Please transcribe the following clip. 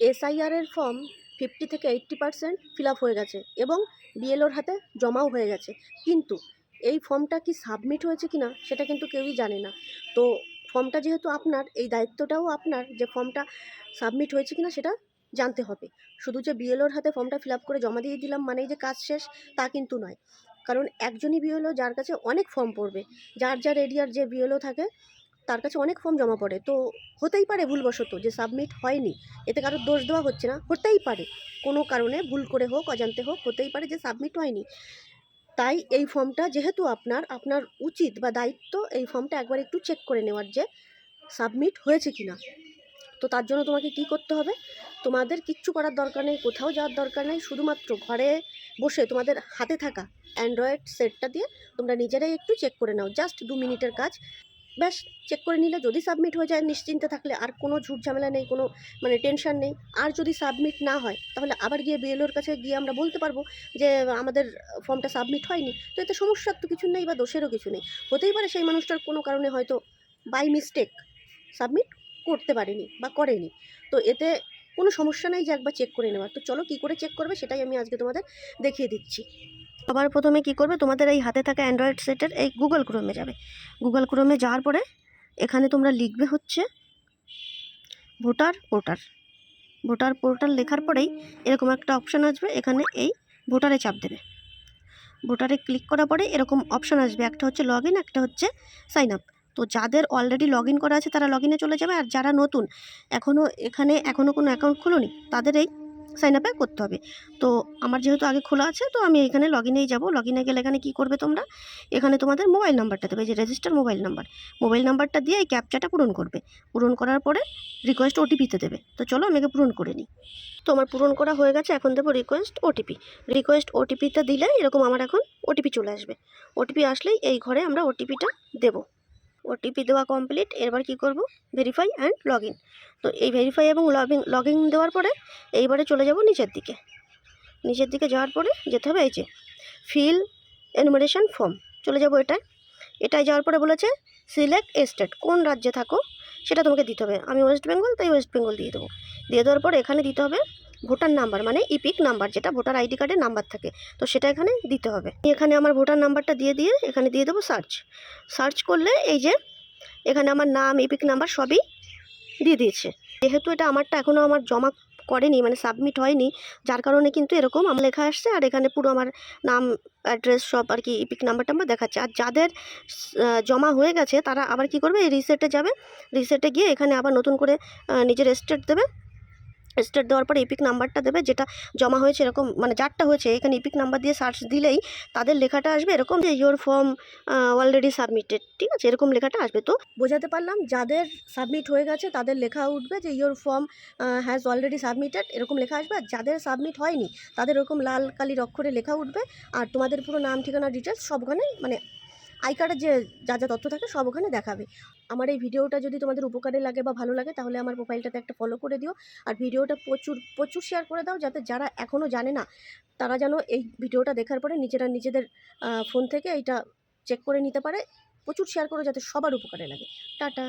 SIR এর form fifty থেকে eighty percent fill up হয়ে গেছে এবং বিএলওর হাতে জমাও হয়ে গেছে। কিন্তু এই ফর্মটা কি সাবমিট হয়েছে কি না সেটা কিন্তু কেউই জানে না। তো ফর্মটা যেহেতু আপনার, এই দায়িত্বটাও আপনার যে ফর্মটা সাবমিট হয়েছে কি না সেটা জানতে হবে। শুধু যে বিএলওর হাতে ফর্মটা ফিল আপ করে জমা দিয়ে দিলাম মানেই যে কাজ শেষ, তা কিন্তু নয়। কারণ একজনই বিএলও যার কাছে অনেক ফর্ম পড়বে, যার যার এরিয়ার যে বিএলও থাকে তার কাছে অনেক ফর্ম জমা পড়ে। তো হতেই পারে ভুলবশত যে সাবমিট হয়নি। এতে কারোর দোষ দেওয়া হচ্ছে না। হতেই পারে। কোনো কারণে ভুল করে হোক, অজান্তে হোক, হতেই পারে যে সাবমিট হয়নি। তাই এই ফর্মটা যেহেতু আপনার আপনার উচিত বা দায়িত্ব এই ফর্মটা একবার একটু চেক করে নেওয়ার যে সাবমিট হয়েছে কি না তো তার জন্য তোমাকে কি করতে হবে? তোমাদের কিচ্ছু করার দরকার নেই, কোথাও যাওয়ার দরকার নেই। শুধুমাত্র ঘরে বসে তোমাদের হাতে থাকা অ্যান্ড্রয়েড সেটটা দিয়ে তোমরা নিজেরাই একটু চেক করে নাও। জাস্ট দু মিনিটের কাজ। ব্যাস চেক করে নিলে যদি সাবমিট হয়ে যায়, নিশ্চিন্তে থাকলে আর কোনো ঝুট ঝামেলা নেই, কোনো মানে টেনশন নেই। আর যদি সাবমিট না হয়, তাহলে আবার গিয়ে বিএলওর কাছে গিয়ে আমরা বলতে পারব যে, আমাদের ফর্মটা সাবমিট হয়নি। তো এতে সমস্যার তো কিছু নেই বা দোষেরও কিছু নেই। হতেই পারে সেই মানুষটার কোনো কারণে হয়তো বাই মিস্টেক সাবমিট করতে পারেনি বা করেনি। তো এতে কোনো সমস্যা নেই যে একবার চেক করে নেওয়ার। তো চলো কী করে চেক করবে সেটাই আমি আজকে তোমাদের দেখিয়ে দিচ্ছি। সবার প্রথমে কি করবে? তোমাদের এই হাতে থাকা অ্যান্ড্রয়েড সেটের এই গুগল ক্রোমে যাবে। গুগল ক্রোমে যাওয়ার পরে এখানে তোমরা লিখবে হচ্ছে ভোটার পোর্টাল। ভোটার পোর্টাল লেখার পরেই এরকম একটা অপশান আসবে, এখানে এই ভোটারে চাপ দেবে। ভোটারে ক্লিক করার পরে এরকম অপশান আসবে, একটা হচ্ছে লগ একটা হচ্ছে সাইন আপ তো যাদের অলরেডি লগ করা আছে তারা লগ চলে যাবে, আর যারা নতুন এখনও এখানে এখনও কোনো অ্যাকাউন্ট খুলোনি, তাদের এই সাইন আপে করতে হবে। তো আমার যেহেতু আগে খোলা আছে, তো আমি এখানে লগ ইনেই যাব। লগ ইনে গেলে এখানে কী করবে তোমরা? এখানে তোমাদের মোবাইল নাম্বারটা দেবে যে রেজিস্টার মোবাইল নাম্বার মোবাইল নাম্বারটা দিয়ে এই ক্যাপচাটা পূরণ করবে। পূরণ করার পরে রিকোয়েস্ট ওটিপিতে দেবে। তো চলো আমি আগে পূরণ করে নিই। তো আমার পূরণ করা হয়ে গেছে, এখন দেবো রিকোয়েস্ট ওটিপি রিকোয়েস্ট ওটিপিটা দিলে এরকম আমার এখন ওটিপি চলে আসবে। ওটিপি আসলেই এই ঘরে আমরা ওটিপিটা দেবো। ওটিপি দেওয়া কমপ্লিট এবার কি করব? ভেরিফাই অ্যান্ড লগ তো এই ভেরিফাই এবং লগিং লগ দেওয়ার পরে এইবারে চলে যাব নিচের দিকে। নিচের দিকে যাওয়ার পরে যেতে হবে এই যে ফিল এনুমারেশন ফর্ম চলে যাব এটায় এটায় যাওয়ার পরে বলেছে সিলেক্ট স্টেট কোন রাজ্যে থাকো? সেটা তোমাকে দিতে হবে। আমি ওয়েস্ট বেঙ্গল তাই ওয়েস্ট বেঙ্গল দিয়ে দেবো। দিয়ে দেওয়ার পর এখানে দিতে হবে ভোটার নাম্বার মানে ইপিক নাম্বার, যেটা ভোটার আইডি কার্ডের নাম্বার থাকে, তো সেটা এখানে দিতে হবে। এখানে আমার ভোটার নাম্বারটা দিয়ে দিয়ে এখানে দিয়ে দেবো সার্চ সার্চ করলে এই যে এখানে আমার নাম ইপিক নাম্বার সবই দিয়ে দিয়েছে। যেহেতু এটা আমারটা এখনও আমার জমা করেনি মানে সাবমিট হয়নি, যার কারণে কিন্তু এরকম আমার লেখা আসছে, আর এখানে পুরো আমার নাম অ্যাড্রেস সব আর কি ইপিক নাম্বারটা টাম্বার দেখাচ্ছে। আর যাদের জমা হয়ে গেছে, তারা আবার কি করবে, এই রিসেটে যাবে। রিসেটে গিয়ে এখানে আবার নতুন করে নিজের স্টেট দেবে। স্টেট দেওয়ার পরে ইপিক নাম্বারটা দেবে, যেটা জমা হয়েছে এরকম মানে যারটা হয়েছে, এখানে ইপিক নাম্বার দিয়ে সার্চ দিলেই তাদের লেখাটা আসবে এরকম যে ইয়োর ফর্ম অলরেডি সাবমিটেড ঠিক আছে? এরকম লেখাটা আসবে। তো বোঝাতে পারলাম, যাদের সাবমিট হয়ে গেছে তাদের লেখা উঠবে যে your form has already submitted এরকম লেখা আসবে। আর যাদের সাবমিট হয়নি, তাদের এরকম লাল কালির অক্ষরে লেখা উঠবে। আর তোমাদের পুরো নাম, ঠিকানা ডিটেলস সব ওখানে মানে আই কার্ডের যে, যা যা তথ্য থাকে সব ওখানে দেখাবে। আমার এই ভিডিওটা যদি তোমাদের উপকারে লাগে বা ভালো লাগে, তাহলে আমার প্রোফাইলটাতে একটা ফলো করে দিও। আর ভিডিওটা প্রচুর প্রচুর শেয়ার করে দাও, যাতে যারা এখনও জানে না, তারা যেন এই ভিডিওটা দেখার পরে নিজেরা নিজেদের ফোন থেকে এইটা চেক করে নিতে পারে। প্রচুর শেয়ার করো, যাতে সবার উপকারে লাগে। টাটা।